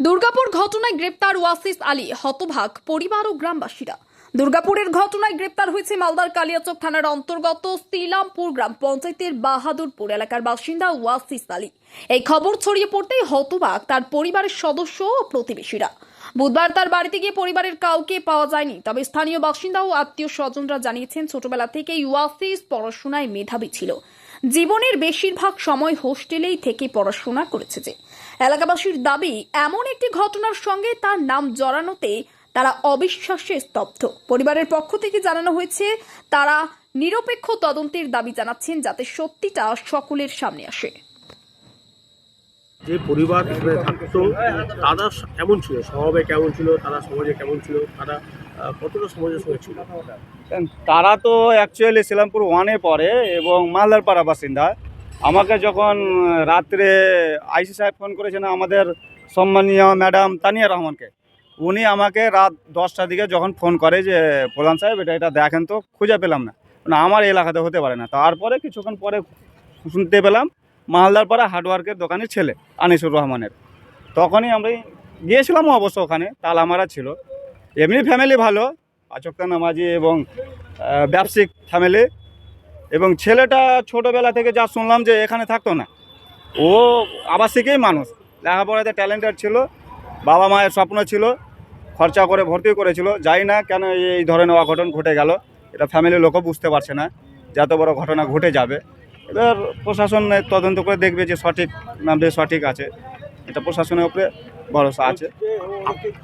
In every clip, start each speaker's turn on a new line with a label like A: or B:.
A: দুর্গাপুর ঘটনায় গ্রেপ্তার ওয়াসিস আলী, হতভাগ পরিবার ও গ্রামবাসীরা। দুর্গাপুরের ঘটনায় গ্রেপ্তার হয়েছে মালদার কালিয়াচক থানার অন্তর্গত শ্রীলামপুর গ্রাম পঞ্চায়েতের বাহাদুরপুর এলাকার বাসিন্দা ওয়াসিস আলী। এই খবর ছড়িয়ে পড়তেই হতবাক তার পরিবারের সদস্য ও প্রতিবেশীরা। বুধবার তার বাড়িতে গিয়ে পরিবারের কাউকে পাওয়া যায়নি, তবে স্থানীয় বাসিন্দা ও আত্মীয় স্বজনরা জানিয়েছেন, ছোটবেলা থেকেই ওয়াসিস পড়াশোনায় মেধাবী ছিল। জীবনের বেশিরভাগ সময় হোস্টেলেই থেকে পড়াশোনা করেছে যে। এলাকাবাসীর দাবি, এমন একটি ঘটনার সঙ্গে তার নাম জড়ানোতে তারা অবিশ্বাসে স্তব্ধ। পরিবারের পক্ষ থেকে জানানো হয়েছে, তারা নিরপেক্ষ তদন্তের দাবি জানাচ্ছেন যাতে সত্যিটা সকলের সামনে আসে।
B: যে পরিবার এখানে থাকতো, তারা কেমন ছিল, স্বভাবে কেমন ছিল, তারা সমাজে কেমন ছিল, তারা কতটা সমাজের সঙ্গে ছিল?
C: তারা তো অ্যাকচুয়ালি শিলামপুর ওয়ানে পড়ে এবং মালদারপাড়া বাসিন্দা। আমাকে যখন রাত্রে আইসি সাহেব ফোন করেছেন আমাদের সম্মানীয় ম্যাডাম তানিয়া রহমানকে, উনি আমাকে রাত দশটার দিকে যখন ফোন করে যে, প্রধান সাহেব, এটা এটা দেখেন তো, খুঁজে পেলাম না। না আমার এলাকাতে হতে পারে না। তারপরে কিছুক্ষণ পরে শুনতে পেলাম মালদারপাড়া হার্ডওয়ার্কের দোকানের ছেলে, আনিসুর রহমানের। তখনই আমরা গিয়েছিলাম অবশ্য ওখানে তালামারা ছিল। এমনি ফ্যামিলি ভালো আচক্তা নামাজি এবং ব্যবসায়িক ফ্যামিলি এবং ছেলেটা ছোটোবেলা থেকে যা শুনলাম যে এখানে থাকতো না, ও আবাসিকেই মানুষ। লেখাপড়াতে ট্যালেন্টেড ছিল, বাবা মায়ের স্বপ্ন ছিল, খরচা করে ভর্তি করেছিল। যাই না কেন এই ধরনের অঘটন ঘটে গেল, এটা ফ্যামিলির লোকও বুঝতে পারছে না যে এত বড় ঘটনা ঘটে যাবে। এবার প্রশাসন তদন্ত করে দেখবে যে সঠিক না সঠিক আছে। এটা প্রশাসনের উপরে ভরসা আছে।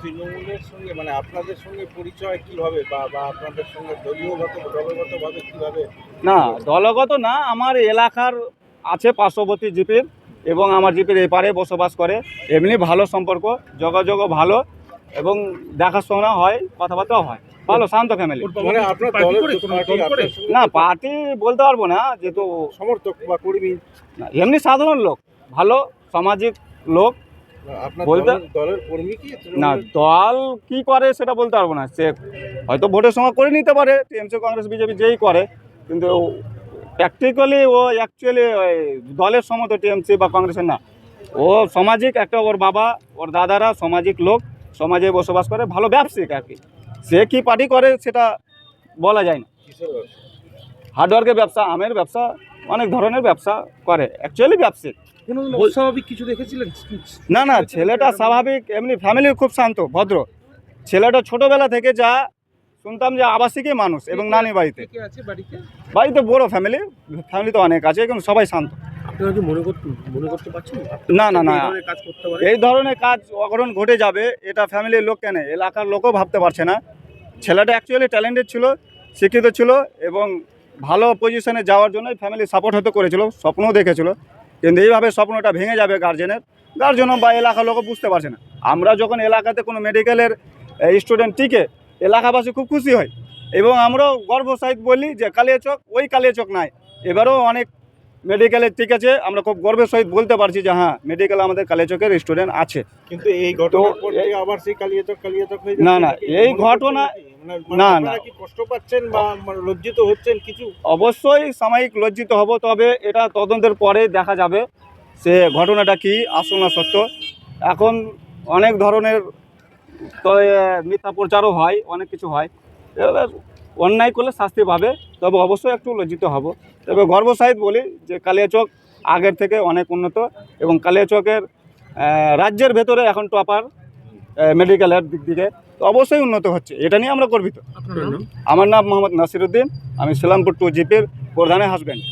D: তৃণমূলের সঙ্গে মানে আপনাদের সঙ্গে পরিচয় কীভাবে বা বা আপনাদের সঙ্গে দলীয়গত দলগতভাবে কীভাবে?
C: না দলগত না আমার এলাকার আছে পার্শ্ববর্তী জিপির এবং আমার জিপির এপারে বসবাস করে। এমনি ভালো সম্পর্ক যোগাযোগও ভালো এবং দেখাশোনা হয় কথাবার্তাও হয়। ভালো শান্ত ফ্যামিলি
D: মানে
C: না পার্টি বলতে পারব না যেহেতু
D: সমর্থক বা কর্মী।
C: না, এমনি সাধারণ লোক ভালো সামাজিক লোক বলতে- না দল কি করে সেটা বলতে পারব না। সে হয়তো ভোটের সময় করে নিতে পারে টিএমসি কংগ্রেস বিজেপি যেই করে কিন্তু প্র্যাকটিক্যালি ও অ্যাকচুয়ালি দলের সময় টিএমসি বা কংগ্রেসের না। ও সামাজিক একটা ওর বাবা ওর দাদারা সামাজিক লোক সমাজে বসবাস করে ভালো ব্যবসায়িক আর কি। সে কি পার্টি করে সেটা বলা যায় না। হার্ডওয়ার্কের ব্যবসা? আমের ব্যবসা অনেক ধরনের ব্যবসা করে অ্যাকচুয়ালি ব্যবসায়িক।
B: কোনো অস্বাভাবিক কিছু দেখেছিলেন?
C: না না ছেলেটা স্বাভাবিক এমনি ফ্যামিলি খুব শান্ত ভদ্র। ছেলেটা ছোটবেলা থেকে যা শুনতাম যে আবাসিকই মানুষ এবং নানি বাড়িতে।
B: বাড়িতে?
C: বড় ফ্যামিলি ফ্যামিলি তো অনেক আছে কিন্তু সবাই শান্ত। না না না।
B: এই ধরনের কাজ করতে পারে
C: এই ধরনের কাজ অঘটন ঘটে যাবে এটা ফ্যামিলির লোক কেন? এলাকার লোকও ভাবতে পারছে না। ছেলেটা অ্যাকচুয়ালি ট্যালেন্টেড ছিল শিক্ষিত ছিল এবং ভালো পজিশনে যাওয়ার জন্য ফ্যামিলি সাপোর্ট হতে করেছিল স্বপ্নও দেখেছিল। কিন্তু এইভাবে স্বপ্নটা ভেঙে যাবে গার্জেনের গার্জেনও বা এলাকার লোকও বুঝতে পারছে না। আমরা যখন এলাকাতে কোনো মেডিকেলের স্টুডেন্ট টিকে এলাকাবাসী খুব খুশি হয়। এবং আমরাও গর্ব সহিত বলি যে কালিয়াচক ওই কালিয়াচক নাই। এবারও অনেক মেডিকেলে ঠিক আছে আমরা খুব গর্বের সহিত বলতে পারছি যে হ্যাঁ মেডিকেল আমাদের কালিয়াচকের স্টুডেন্ট আছে।
D: কিন্তু এই আবার সেই কালিয়াচক কালিয়াচক
C: না, না, এই ঘটনা- না, না।
D: কি কষ্ট পাচ্ছেন বা মানে লজ্জিত হচ্ছেন কিছু?
C: অবশ্যই সাময়িক লজ্জিত হব তবে এটা তদন্তের পরে দেখা যাবে সে ঘটনাটা কি আসল না সত্য। এখন অনেক ধরনের মিথ্যা প্রচারও হয় অনেক কিছু হয়। এবার অন্যায় করলে শাস্তি পাবে তবে অবশ্যই একটু লজ্জিত হব। তবে গর্ব সহিত বলি যে কালিয়াচক আগের থেকে অনেক উন্নত এবং কালিয়াচকের রাজ্যের ভেতরে এখন টপার। মেডিকেলের দিক থেকে তো অবশ্যই উন্নত হচ্ছে। এটা নিয়ে আমরা গর্বিত। আমার নাম মোহাম্মদ নাসিরুদ্দিন আমি সিলামপুর টু জিপের প্রধানের হাজব্যান্ড